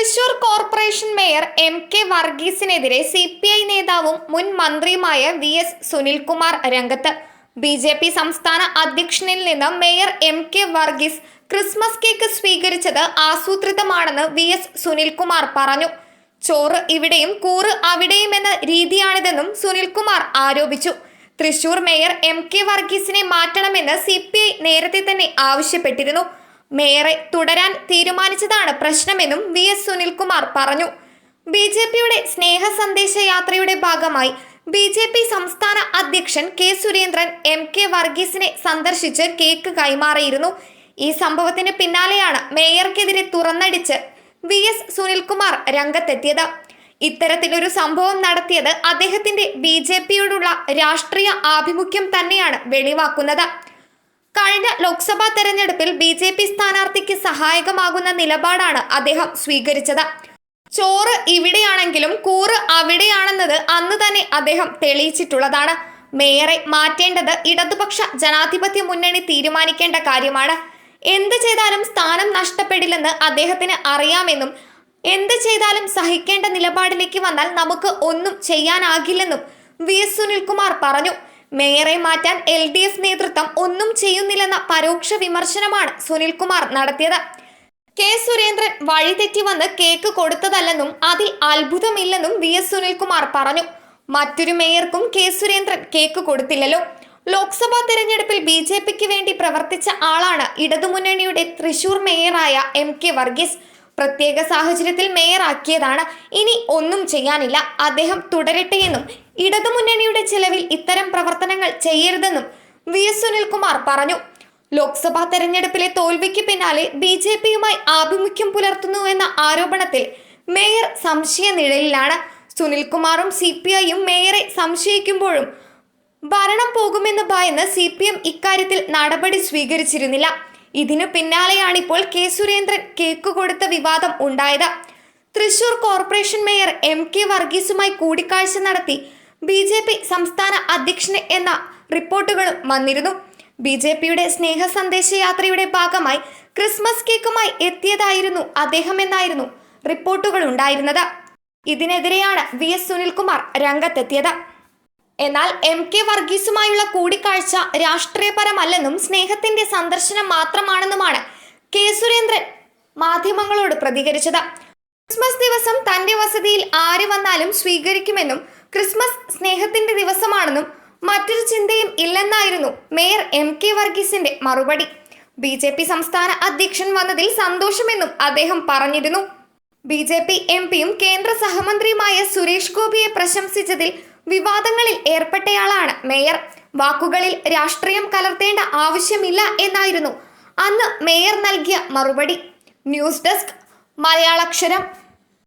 Thrissur corporation mayor M K വർഗീസിനെതിരെ C P I നേതാവും മുൻ മന്ത്രിയുമായ വി എസ് സുനിൽകുമാർ രംഗത്ത്. ബി ജെ പി സംസ്ഥാന അധ്യക്ഷനിൽ നിന്ന് mayor M K Varghese Christmas cake സ്വീകരിച്ചത് ആസൂത്രിതമാണെന്ന് വി എസ് സുനിൽകുമാർ പറഞ്ഞു. ചോറ് ഇവിടെയും കൂറ് അവിടെയും എന്ന രീതിയാണിതെന്നും സുനിൽകുമാർ ആരോപിച്ചു. തൃശൂർ മേയർ എം കെ വർഗീസിനെ മാറ്റണമെന്ന് സി നേരത്തെ തന്നെ ആവശ്യപ്പെട്ടിരുന്നു. മേയറെ തുടരാൻ തീരുമാനിച്ചതാണ് പ്രശ്നമെന്നും വി എസ് സുനിൽകുമാർ പറഞ്ഞു. ബി ജെ പിയുടെ സ്നേഹ സന്ദേശ യാത്രയുടെ ഭാഗമായി ബി ജെ പി സംസ്ഥാന അധ്യക്ഷൻ കെ സുരേന്ദ്രൻ എം കെ വർഗീസിനെ സന്ദർശിച്ച് കേക്ക് കൈമാറിയിരുന്നു. ഈ സംഭവത്തിന് പിന്നാലെയാണ് മേയർക്കെതിരെ തുറന്നടിച്ച് വി എസ് സുനിൽകുമാർ രംഗത്തെത്തിയത്. ഇത്തരത്തിലൊരു സംഭവം നടത്തിയത് അദ്ദേഹത്തിന്റെ ബി ജെ പിയോടുള്ള രാഷ്ട്രീയ ആഭിമുഖ്യം തന്നെയാണ് വെളിവാക്കുന്നത്. കഴിഞ്ഞ ലോക്സഭാ തെരഞ്ഞെടുപ്പിൽ ബി ജെ പി സ്ഥാനാർത്ഥിക്ക് സഹായകമാകുന്ന നിലപാടാണ് അദ്ദേഹം സ്വീകരിച്ചത്. ചോറ് ഇവിടെയാണെങ്കിലും കൂറ് അവിടെയാണെന്നത് അന്ന് തന്നെ അദ്ദേഹം തെളിയിച്ചിട്ടുള്ളതാണ്. മേയറെ മാറ്റേണ്ടത് ഇടതുപക്ഷ ജനാധിപത്യ മുന്നണി തീരുമാനിക്കേണ്ട കാര്യമാണ്. എന്ത് ചെയ്താലും സ്ഥാനം നഷ്ടപ്പെടില്ലെന്ന് അദ്ദേഹത്തിന് അറിയാമെന്നും എന്ത് ചെയ്താലും സഹിക്കേണ്ട നിലപാടിലേക്ക് വന്നാൽ നമുക്ക് ഒന്നും ചെയ്യാനാകില്ലെന്നും വി എസ് സുനിൽകുമാർ പറഞ്ഞു. മേയറെ മാറ്റാൻ എൽ ഡി എഫ് നേതൃത്വം ഒന്നും ചെയ്യുന്നില്ലെന്ന പരോക്ഷ വിമർശനമാണ് സുനിൽകുമാർ നടത്തിയത്. കെ സുരേന്ദ്രൻ വഴിതെറ്റി വന്ന് കേക്ക് കൊടുത്തതല്ലെന്നും അതിൽ അത്ഭുതമില്ലെന്നും വി എസ് സുനിൽകുമാർ പറഞ്ഞു. മറ്റൊരു മേയർക്കും കെ സുരേന്ദ്രൻ കേക്ക് കൊടുത്തില്ലല്ലോ. ലോക്സഭാ തെരഞ്ഞെടുപ്പിൽ ബി ജെ പിക്ക് വേണ്ടി പ്രവർത്തിച്ച ആളാണ് ഇടതുമുന്നണിയുടെ തൃശൂർ മേയറായ എം കെ വർഗീസ്. പ്രത്യേക സാഹചര്യത്തിൽ മേയറാക്കിയതാണ്. ഇനി ഒന്നും ചെയ്യാനില്ല. അദ്ദേഹം തുടരട്ടെ എന്നും ഇടതുമുന്നണിയുടെ ചെലവിൽ ഇത്തരം പ്രവർത്തനങ്ങൾ ചെയ്യരുതെന്നും വി എസ് സുനിൽകുമാർ പറഞ്ഞു. ലോക്സഭാ തെരഞ്ഞെടുപ്പിലെ തോൽവിക്ക് പിന്നാലെ ബി ജെ പിയുമായി ആഭിമുഖ്യം പുലർത്തുന്നു എന്ന ആരോപണത്തിൽ മേയർ സംശയ നിഴലിലാണ്. സുനിൽകുമാറും സി പി ഐയും മേയറെ സംശയിക്കുമ്പോഴും ഭരണം പോകുമെന്ന് ഭയന്ന് സി പി എം ഇക്കാര്യത്തിൽ നടപടി സ്വീകരിച്ചിരുന്നില്ല. ഇതിനു പിന്നാലെയാണിപ്പോൾ കെ സുരേന്ദ്രൻ കേക്ക് കൊടുത്ത വിവാദം ഉണ്ടായത്. Thrissur corporation mayor M K വർഗീസുമായി കൂടിക്കാഴ്ച നടത്തി ബി ജെ പി സംസ്ഥാന അധ്യക്ഷന് എന്ന റിപ്പോർട്ടുകളും വന്നിരുന്നു. ബി ജെ പിയുടെ സ്നേഹ സന്ദേശ യാത്രയുടെ ഭാഗമായി ക്രിസ്മസ് കേക്കുമായി എത്തിയതായിരുന്നു അദ്ദേഹം എന്നായിരുന്നു റിപ്പോർട്ടുകൾ ഉണ്ടായിരുന്നത്. ഇതിനെതിരെയാണ് വി എസ് സുനിൽകുമാർ രംഗത്തെത്തിയത്. എന്നാൽ എം കെ വർഗീസുമായുള്ള കൂടിക്കാഴ്ച രാഷ്ട്രീയപരമല്ലെന്നും സ്നേഹത്തിന്റെ സന്ദർശനം മാത്രമാണെന്നുമാണ് കെ സുരേന്ദ്രൻ മാധ്യമങ്ങളോട് പ്രതികരിച്ചത്. ക്രിസ്മസ് ദിവസം തന്റെ വസതിയിൽ ആര് വന്നാലും സ്വീകരിക്കുമെന്നും ക്രിസ്മസ് സ്നേഹത്തിന്റെ ദിവസമാണെന്നും മറ്റൊരു ചിന്തയും ഇല്ലെന്നായിരുന്നു മേയർ എം കെ വർഗീസിന്റെ മറുപടി. ബി ജെ പി സംസ്ഥാന അധ്യക്ഷൻ വന്നതിൽ സന്തോഷമെന്നും അദ്ദേഹം പറഞ്ഞിരുന്നു. ബി ജെ പി എം പിയും കേന്ദ്ര സഹമന്ത്രിയുമായ സുരേഷ് ഗോപിയെ പ്രശംസിച്ചതിൽ വിവാദങ്ങളിൽ ഏർപ്പെട്ടയാളാണ് മേയർ. വാക്കുകളിൽ രാഷ്ട്രീയം കലർത്തേണ്ട ആവശ്യമില്ല എന്നായിരുന്നു അന്ന് മേയർ നൽകിയ മറുപടി. News desk മലയാളക്ഷരം